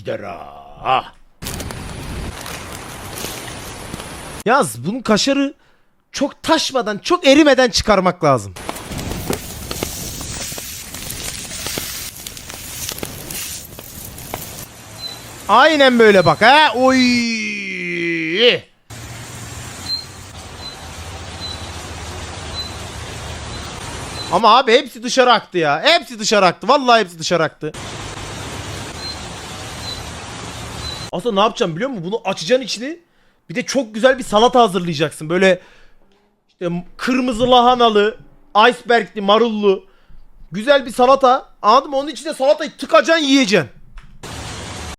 gider ha. Yaz bunun kaşarı çok taşmadan, çok erimeden çıkarmak lazım. Aynen böyle bak ha. Oy. Ama abi hepsi dışarı aktı ya. Hepsi dışarı aktı. Vallahi hepsi dışarı aktı. Aslında ne yapacağım biliyor musun? Bunu açacaksın içini. Bir de çok güzel bir salata hazırlayacaksın. Böyle işte kırmızı lahanalı, icebergli, marullu. Güzel bir salata. Anladın mı? Onun içine salatayı tıkacaksın yiyeceksin.